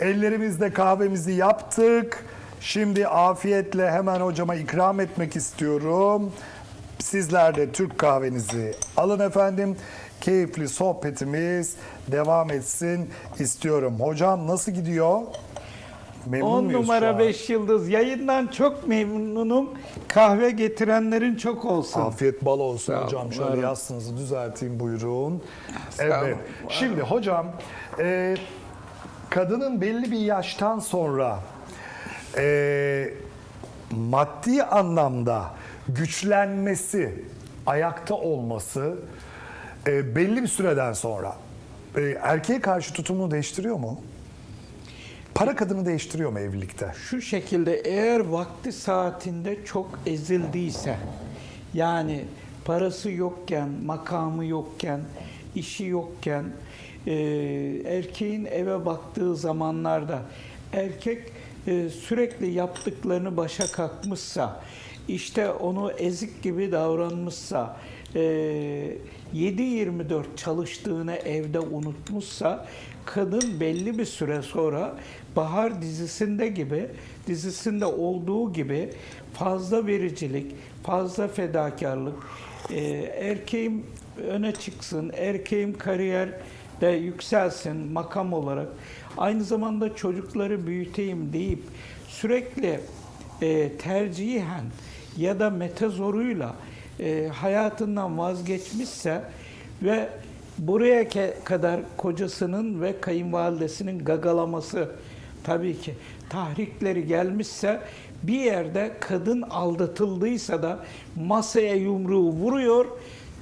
Ellerimizde kahvemizi yaptık. Şimdi afiyetle hemen hocama ikram etmek istiyorum. Sizler de Türk kahvenizi alın efendim. Keyifli sohbetimiz devam etsin istiyorum. Hocam nasıl gidiyor? Memnun 10 muyuz şu numara an? 5 yıldız. Yayından çok memnunum. Kahve getirenlerin çok olsun. Afiyet bal olsun Sağ hocam. olun, Şöyle yastığınızı düzelteyim buyurun. Sağ Evet. olun, Şimdi hocam e, kadının belli bir yaştan sonra e, maddi anlamda güçlenmesi, ayakta olması e, belli bir süreden sonra e, erkeğe karşı tutumunu değiştiriyor mu? Para kadını değiştiriyor mu evlilikte? Şu şekilde eğer vakti saatinde çok ezildiyse yani parası yokken, makamı yokken, işi yokken e, erkeğin eve baktığı zamanlarda erkek e, sürekli yaptıklarını başa kalkmışsa işte onu ezik gibi davranmışsa e, 7-24 çalıştığını evde unutmuşsa kadın belli bir süre sonra Bahar dizisinde gibi dizisinde olduğu gibi fazla vericilik, fazla fedakarlık, e, erkeğim öne çıksın, erkeğim kariyerde yükselsin makam olarak, aynı zamanda çocukları büyüteyim deyip sürekli e, tercihen ya da metazoruyla e, hayatından vazgeçmişse ve buraya kadar kocasının ve kayınvalidesinin gagalaması tabii ki tahrikleri gelmişse bir yerde kadın aldatıldıysa da masaya yumruğu vuruyor.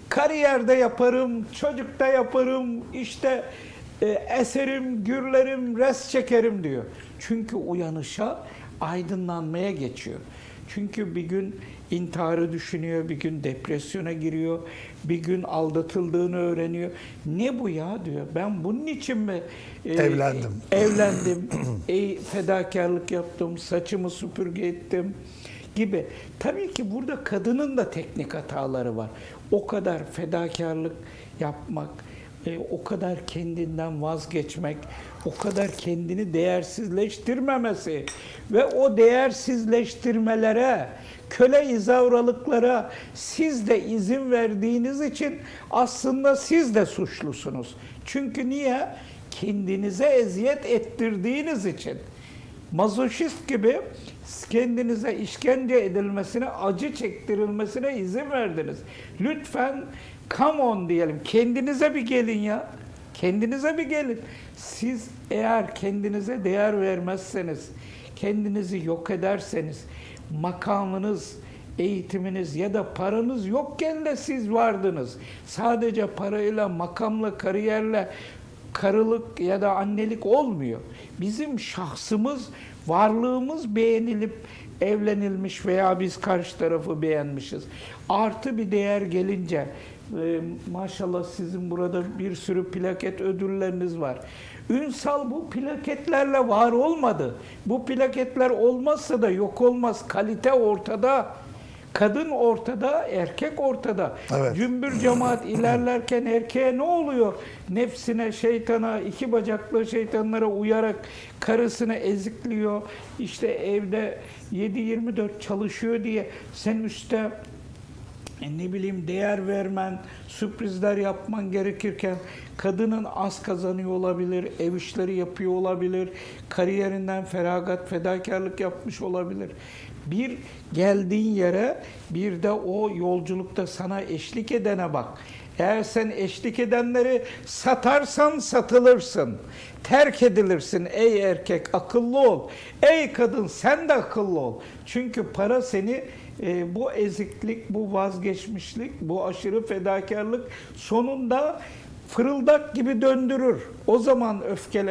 Kariyerde yaparım, çocukta yaparım, işte e, eserim, gürlerim, res çekerim diyor. Çünkü uyanışa, aydınlanmaya geçiyor. Çünkü bir gün intiharı düşünüyor, bir gün depresyona giriyor, bir gün aldatıldığını öğreniyor. Ne bu ya diyor. Ben bunun için mi e, Evlendim. evlendim, e, fedakarlık yaptım, saçımı süpürge ettim gibi. Tabii ki burada kadının da teknik hataları var. O kadar fedakarlık yapmak, e, o kadar kendinden vazgeçmek, o kadar kendini değersizleştirmemesi ve o değersizleştirmelere, köle izavralıklara siz de izin verdiğiniz için aslında siz de suçlusunuz. Çünkü niye? Kendinize eziyet ettirdiğiniz için. Mazoşist gibi kendinize işkence edilmesine, acı çektirilmesine izin verdiniz. Lütfen come on diyelim. Kendinize bir gelin ya. Kendinize bir gelin. Siz eğer kendinize değer vermezseniz, kendinizi yok ederseniz, makamınız, eğitiminiz ya da paranız yokken de siz vardınız. Sadece parayla, makamla, kariyerle karılık ya da annelik olmuyor. Bizim şahsımız, varlığımız beğenilip evlenilmiş veya biz karşı tarafı beğenmişiz. Artı bir değer gelince e, maşallah sizin burada bir sürü plaket ödülleriniz var. Ünsal bu plaketlerle var olmadı. Bu plaketler olmazsa da yok olmaz. Kalite ortada. Kadın ortada, erkek ortada. Evet. Cümbür cemaat ilerlerken erkeğe ne oluyor? Nefsine, şeytana, iki bacaklı şeytanlara uyarak karısını ezikliyor. İşte evde 7-24 çalışıyor diye sen üstte e, ne bileyim değer vermen, sürprizler yapman gerekirken kadının az kazanıyor olabilir, ev işleri yapıyor olabilir, kariyerinden feragat, fedakarlık yapmış olabilir. Bir geldiğin yere bir de o yolculukta sana eşlik edene bak. Eğer sen eşlik edenleri satarsan satılırsın. Terk edilirsin ey erkek akıllı ol. Ey kadın sen de akıllı ol. Çünkü para seni e, bu eziklik, bu vazgeçmişlik, bu aşırı fedakarlık sonunda fırıldak gibi döndürür. O zaman öfkele